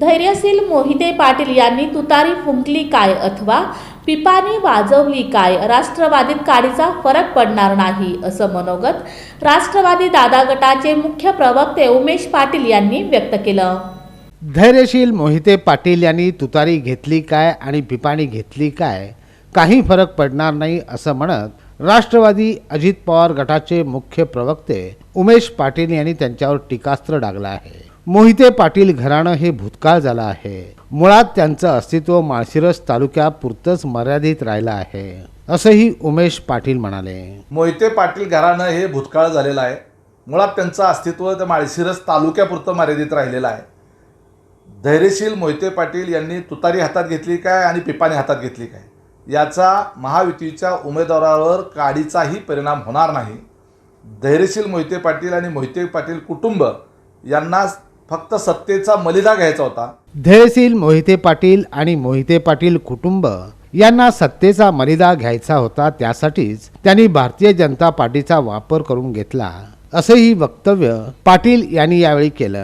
धैर्यशील मोहिते पाटील यांनी तुतारी फुंकली काय अथवा पिपानी वाजवली काय? राष्ट्रवादीत काडीचा फरक पडणार नाही असं मनोगत राष्ट्रवादी दादा गटाचे मुख्य प्रवक्ते उमेश पाटील यांनी व्यक्त केलं. धैर्यशील मोहिते पाटील यांनी तुतारी घेतली काय आणि पिपाणी घेतली काय? काही फरक पडणार नाही असं म्हणत राष्ट्रवादी अजित पवार गटाचे मुख्य प्रवक्ते उमेश पाटील यांनी त्यांच्यावर टीकास्त्र डागलं आहे. मोहिते पाटील घराणं हे भूतकाळ झालं आहे. मुळात त्यांचं अस्तित्व माळशिरस तालुक्यापुरतंच मर्यादित राहिलं आहे असंही उमेश पाटील म्हणाले. मोहिते पाटील घराणं हे भूतकाळ झालेलं आहे. मुळात त्यांचं अस्तित्व तर माळशिरस तालुक्यापुरतं मर्यादित राहिलेलं आहे. धैर्यशील मोहिते पाटील यांनी तुतारी हातात घेतली काय आणि पिपाने हातात घेतली काय? याचा महायुतीच्या उमेदवारावर काडीचाही परिणाम होणार नाही. धैर्यशील मोहिते पाटील आणि मोहिते पाटील कुटुंब यांना फक्त सत्तेचा मलिदा घ्यायचा होता. धैर्यशील मोहिते पाटील आणि मोहिते पाटील कुटुंब यांना सत्तेचा मलिदा घ्यायचा होता त्यासाठीच त्यांनी भारतीय जनता पार्टीचा वापर करून घेतला. असंही वक्तव्य पाटील यांनी यावेळी केलं.